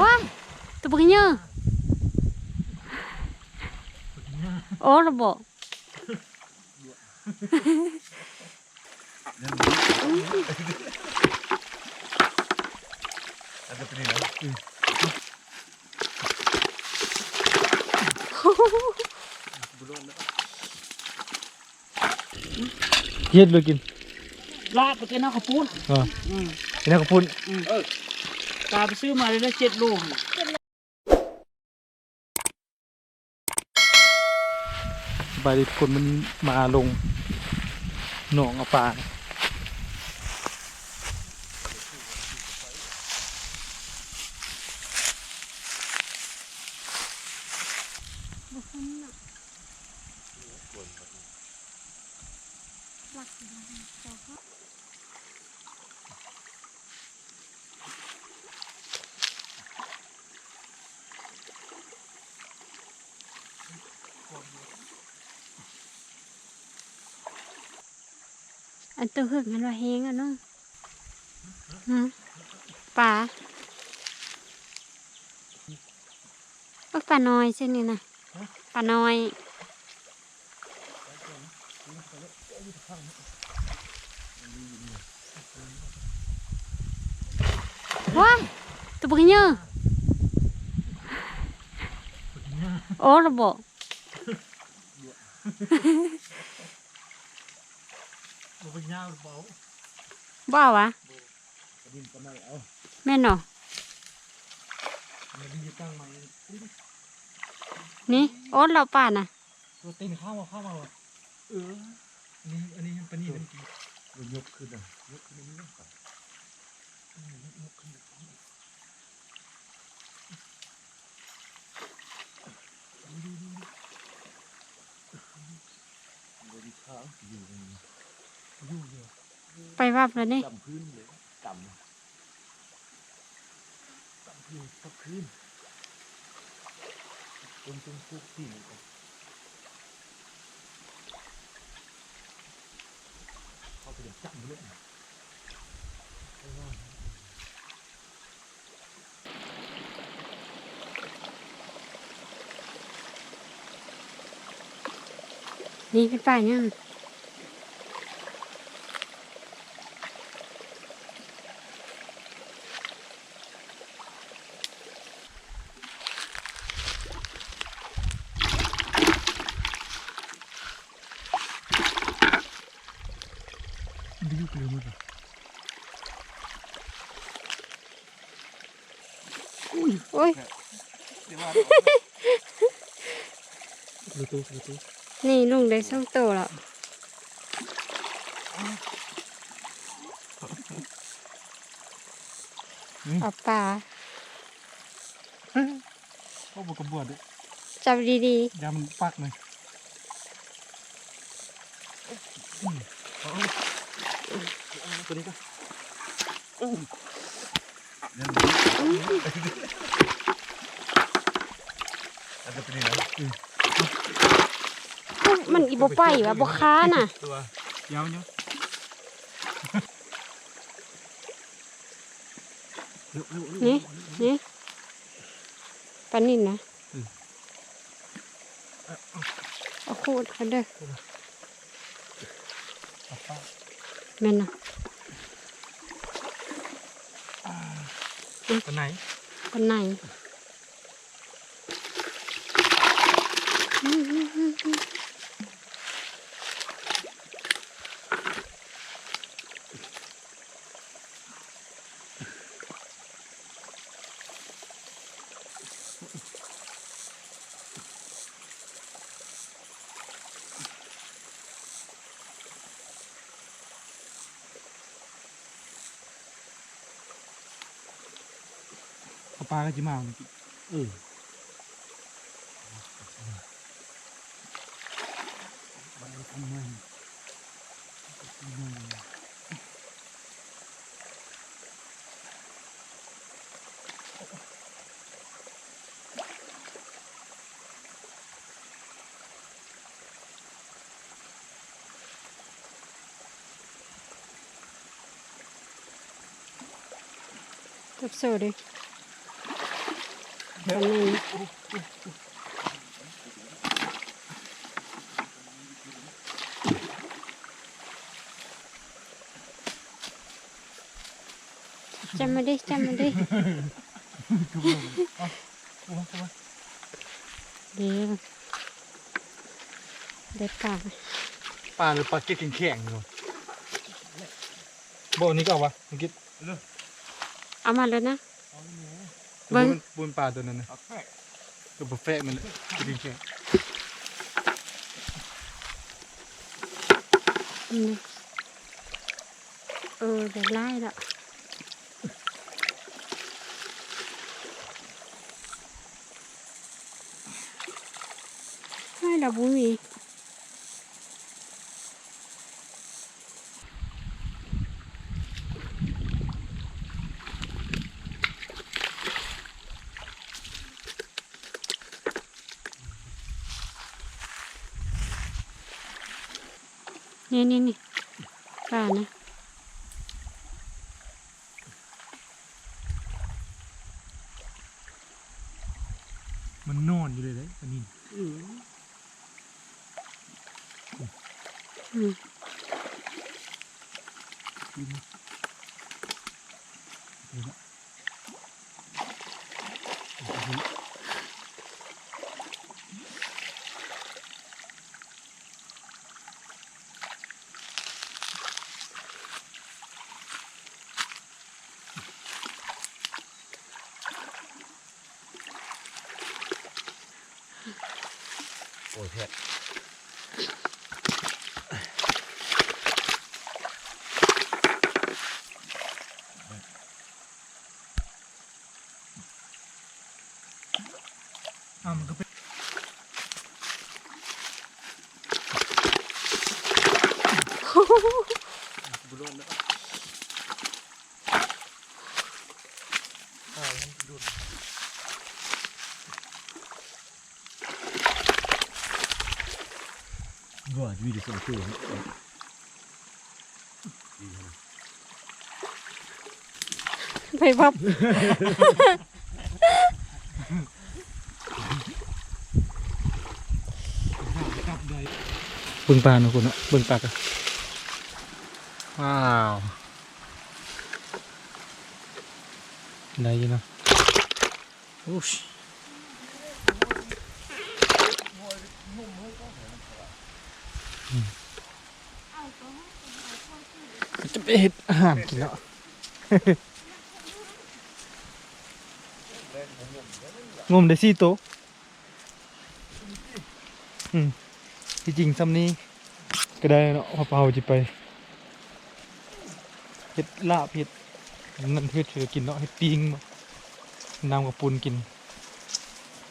ว้ายตัวบักเยอะโอ้ระบบ Ada penina. Hiệt luôn kìm ลาดไปกินน้ำข้าวปุ้ ตาไปซื้อมาเลยนะเจ็ดโลสบายดีทุกคนมันมาลงหนองเอาปลา อันตัวหึกมันว่าแห้งอะเนาะฮะปลาโอ้ยปลาน้อยใช่นี่นะปลาน้อยว้ายตัวบักเยอะโอ้ระบบ Nó với nhau bảo บ้าวะแม่นเหรอ Nó đi tăng mày นี่โอ๊ตเราป่าน่ะ Rồi tên khao vào khao vào Ừ Anh ấy anh ấy bên này bên kia Rồi nhục ขึ้นอะยกขึ้นนี่น ไปวับแล้วนี่จำพื้นเลยจำจำพื้นจำพื้นจนจนคุกที่นี่ก็เขาไปเดี๋ยวจำเยอะนะนี่เป็นป่ายัง Đi โอ้ย Lưu tu lưu tu นี่ลุงได้ส่งโตแล้วเอาปลา Có một cái bùa đấy จับดี Ra mình phát này Cái đi cơ Ada penina. ๆ มันอีบ่ไปวะบ่ค้าน่ะ Tua. Giao nhá นี่นี่ปลานิ่นนะเอาคูดเขาเด้อแม่นนะ Cái này ปานไหน เอาปลาก็จะมาเอานี่ Ừ. ทำไมจับโซ่ดิ ตอนนี้จำมาดิจำมาดิเดี๋ยวเด็ดปากปลาหรือปลาเก็ดแข็งๆอยู่บ่อันนี้ก็เอาวะเมื่อกี้เอามาแล้วนะ เบิ้เบิ่งงปูนปลาตัวนั้นนะเอาแค่ตัวบุฟเฟะมันเลยเก็ดแข็งอืมเออเดี๋ยวไล่ละให้เราบุมี นี่นี่นี่ป่านะๆมันนอนอยู่เลยเลยอันนี้อืมอืมโอ่ามันก็เป็นบุรุษแล้วว่าวีดีโอตัวไปวับ บิ่งปลาเนาะคุณเนาะเบิ่งปลากันว้าวได้อยินเนาะโอ้ชจะไปเห็ดอาหารกินแล้วงมได้สี่โตอืม ที่จริงซ้ำนี้ก็ได้เนาะพอเปาจะไปเห็ดลาบเห็ดนั่นเห็ดเถือกินเนาะเห็ดปิ้งน้ำกับปูนกิน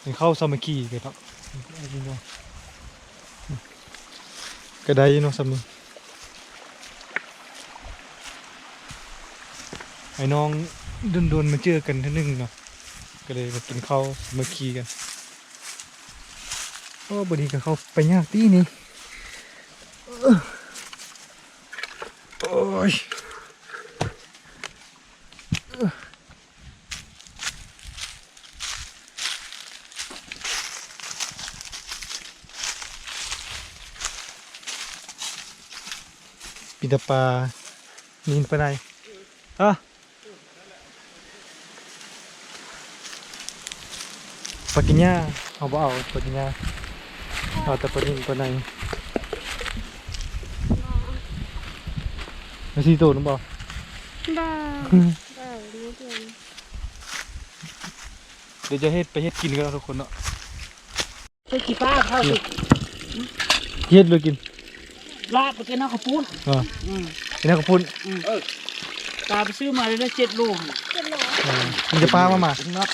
เป็นข้าวสามัคคีกันเนาะเอาจริงเนาะก็ได้เนาะซ้ำนี้ไอ้น้องโดนๆมาเจอกันท่านึงเนาะก็เลยมากินข้าวสามคีกัน โอ้บดีกับเขาไปยากตีนี่โอ้ยปีตาปลานินไปไหนอะปลากินหญ้าเอาบ่เอาปลากินหญ้า เอาแต่ปลานินไปไหนไม่ใช่ตัวนึงบ่บ้าบ้าไม่เดือนเดี๋ยวจะเฮ็ดไปเฮ็ดกินกันเอาทุกคนเนาะใส่ขี้ป้าเข้าสิเฮ็ดเลยกิน ลาบไปกินเอาข้าวปุ้นอ่าอืมเป็นนักพุ่นตาไปซื้อมาเลยได้เจ็ดลูกเออ มันจะปลามามานับ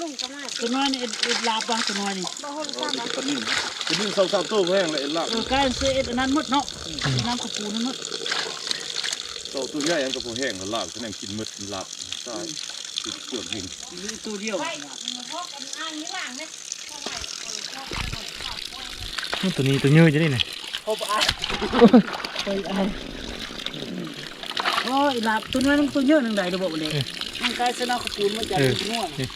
ลุงก็มาตัวน้อยนี่เอ็ดเอ็ดลาบบ้างตัวน้อยนี่บ้าหุ่นซ้ำปนิ่มปนิ่มสองสามตัวแห้งเลยละเออการซื้อเอ็ดอันนั้นหมดเนาะน้ำข้าวปูนั่นหมดตัวตัวใหญ่ยังกับพวกแห้งก็ลาบคะแนนกินมืดลาบใช่ติดเปลือกหินมีตัวเดียวตัวนี้ตัวเยอะจะได้ไหนเอาไปไปอะไรโอ้ยลาบตัวน้อยมันตัวเยอะหนึ่งใดระบบเลย มันกลายเป็นเอาข้าวปูนมาจากเออตัวน้อยนี่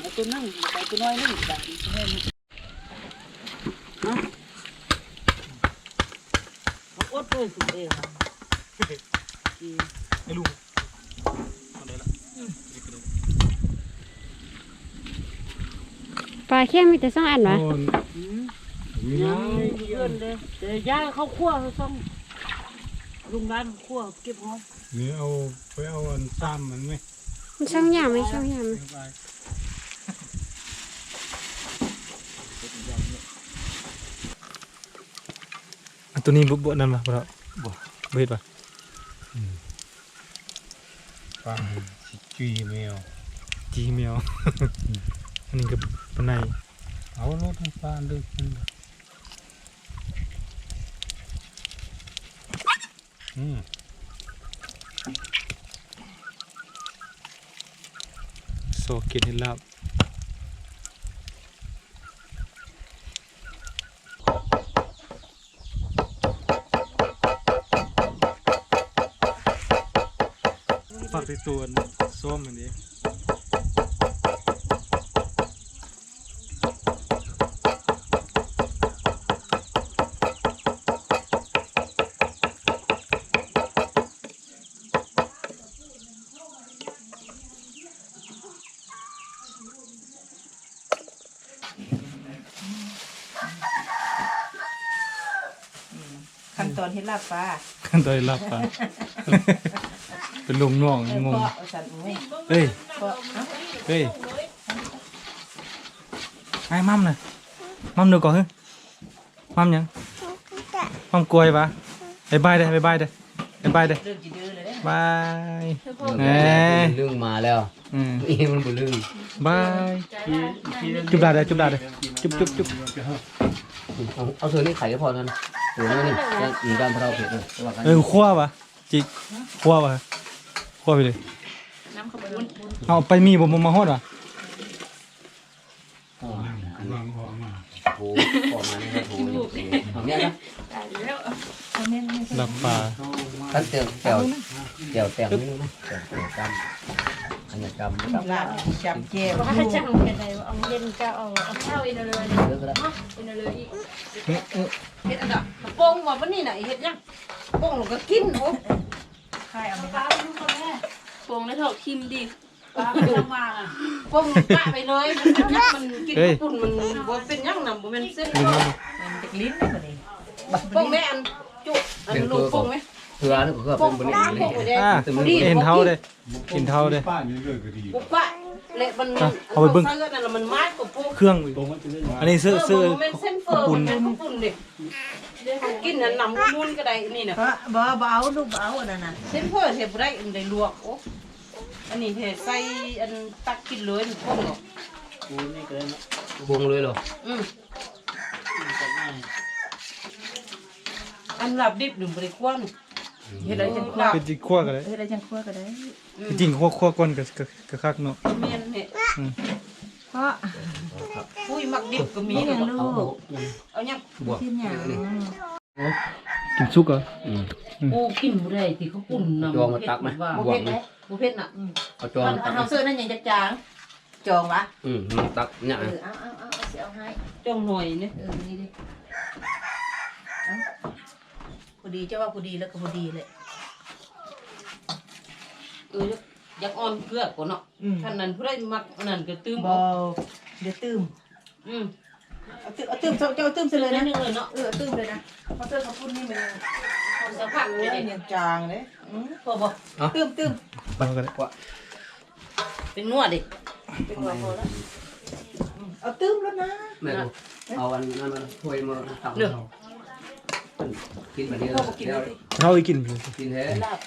เอาตัวนั่งไปตัวน้อยนั่งแบบนี้ให้มันฮะเอาอดเลยสุดเองค่ะไอ้ลุงเอาได้ละปลาเค็มมีแต่สองอันวะอืมยังเพื่อนเลยแต่ย่าเขาคั่วเขาต้องลุงร้านคั่วเก็บหอม นี่เอาไปเอาอันซ้ำมันไหมมันช่างยางไหมช่างยางไหมไปอันตัวนี้บ่บ่นั่นปะบ่ครับบ่บ่เฮ็ดปะฟังสิจุยแมวจีแมวอันนี้ก็ปานในเอารถไฟฟ้าดึกมันอืม โซเกตเฮ็ดลาบฝากในตัวส้มอันนี้ เฮ็ดลาบปลาขั้นตอนลาบปลาเป็นลุงน้องเอองงเพาะเอาสั่นโอ้ยเฮ้ยเพาะเอ้าเฮ้ยไอ้มัมน่ะมัมดูก่อนเฮ้ยมัมยังมัมกล้วยปะบายบายเด้บายบายเด้บายบายเด้เริ่มจิดื้อเลยเด้บายแหแหมมลึงมาแล้วอืมนี่มันบ่ลึงบาย จุบดาเด้จุบดาเด้จุบจุบจุบเอาเอาเธอนี่ไข่ก็พอเท่านั้น โอ้ยนี่จะมีการพะเราเผ็ดเลยระหว่างกันเออคั่วปะจิกคั่วปะคั่วไปเลยน้ำขบุนเอาไปมีบ่มามาฮอดวะอ๋ออันวานี้งออกมาโถออกมานี่โถเอาเนี่ยนะเอาแม่นลาบปลาเข้ามาขั้นเตียวแก้วแก้วแต้มนิดนึงนะแก้วแก้วจำอันนี้จำจำลาบจับแก้วว่าจะเอาเห็ดอะไรเอาเย็นก็เอาเอาข้าวอินเลยเยอะก็ได้อินเลยอีกเอ๊ะเอ๊ะเฮ็ดอันน่ะโป่งว่าวันนี้น่ะเฮ็ดยังโป่งแล้วก็กินโอ้ใครเอาไปปลาลูกแม่โป่งแล้วเถอะทิมดิปลาไม่ทำมาอะโป่งปะไปเลยมันกินปุ่นมันบ่เป็นยังน่ะบ่แม่นเส้นลืมแล้วมันเด็กลิ้นเลยบ่นี่โป่งแม่อันจุอันลูกโป่งไหมเพื่อนี่ก็เป็นบนนี้เลยอ่าเห็นเท้าเด้เห็นเท้าเด้ป้านี่เรื่อยก็ดีปุ๊บปะเละมันอะเอาไปเบิ่งซื้อนั่นน่ะมันมาดกับพวกเครื่องตรงมันจะได้มาอันนี้ซื้อซื้อเมันเป็นเส้นเฟอร์ปุ่นมันเป็น ปุ่นดิกินน่ะนำมุนก็ได้นี่น่ะบ่บ่เอาลูกบ่เอาอันนั้นน่ะเส้นเฟอร์เฮ็ดบ่ได้อันใดลวกโอ้อันนี้เฮ็ดใส่อันตักกินเลยมันพวกเนาะปูนี่ก็ได้เนาะวงเลยเหรออืมจัดง่ายอันหลับดิบหนึ่งบ่ได้ควนเฮ็ดได้จังควักเป็นจิคั่วกันเลยเฮ็ดได้จังควักก็ได้จริงๆคั่วคั่วก่อนก็ก็ก็คักเนาะแม่นเฮ็ด เพราะปุ้ยมักดิบก็มีนี่เนาะยังลูกเอายังบวกกินหยังกินซุกเหรออืมกูกินบ่ได้ติเขาปุ่นนำจองมาตักไหมว่าบบ่วกเผ็ดไหมนะบ่เผ็ดน่ะเอาจองมันตักเฮาซื้อนั่นยังจะจางจองวะอืมตักเนี่ยเออเอาเอาเอาเอาสิเอาให้จ้องหน่อยนี่เออนี่ดิเอาพอดีเจ้าว่าพอดีแล้วก็พอดีเลยเอออ ยากอ่อนเกลือก่อนเนาะท่านนั้นผู้ใดมักอันนั้นก็ตื้มบ่เอาเดี๋ยวตื้มอืมเอาตื้มเอาตื้มเจ้าเจ้าตื้มซะเลเลยยนะนะนึงเลยเนาะเออตื้มเลยนะเพราะเตื้มข้าวปุ้นนี่มันคนสักพักเอเลอยยังจางเลยอืมพอบ่ตื้มตื้มเอาก็ได้เป็นนวดดิเป็นนวดพอแล้วเอาตื้มแล้วนะแม่เอาอันนั้นมาถ้วยมาตักเรา กินแบบนี้พ่อแล้วบ่กินแล้วดิเฮาอีกกินกินแท้ลาบ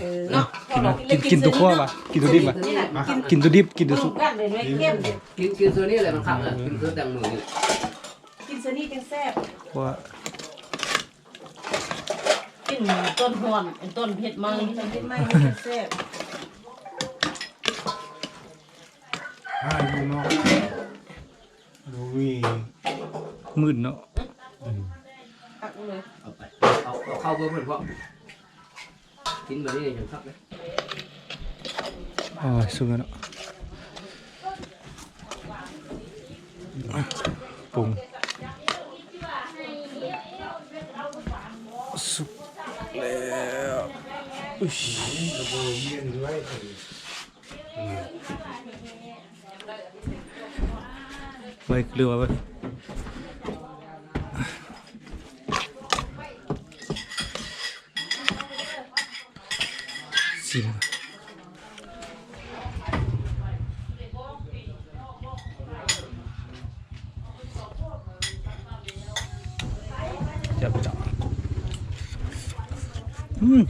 เออเนาะพอเรากินกินตัวคั่วปะกินตัวดิบปะนี่แหละกินกินตัวดิบกินตัวสุซุกกกันเลยไหมเข้มดิกินกินตัวนี้อะไรมันขับอะกินตัวแตงมือนี่กินซะนี่จังแซ่บว่ากินต้นหอนเป็นต้นเผ็ดมังกินเฮ็ดไม่ให้แซ่บห้าอยู่เนาะดูวีมืดเนาะตัก เลยเอาไปเอาเอาเข้าเบอร์เพื่อนพ่อกินแบบนี้เลยเห็นครับเลยโอ้ยสุดแล้วเนาะปรุงสุกแล้วอุ้ยไปเกลือไป ชิมจับจับอืม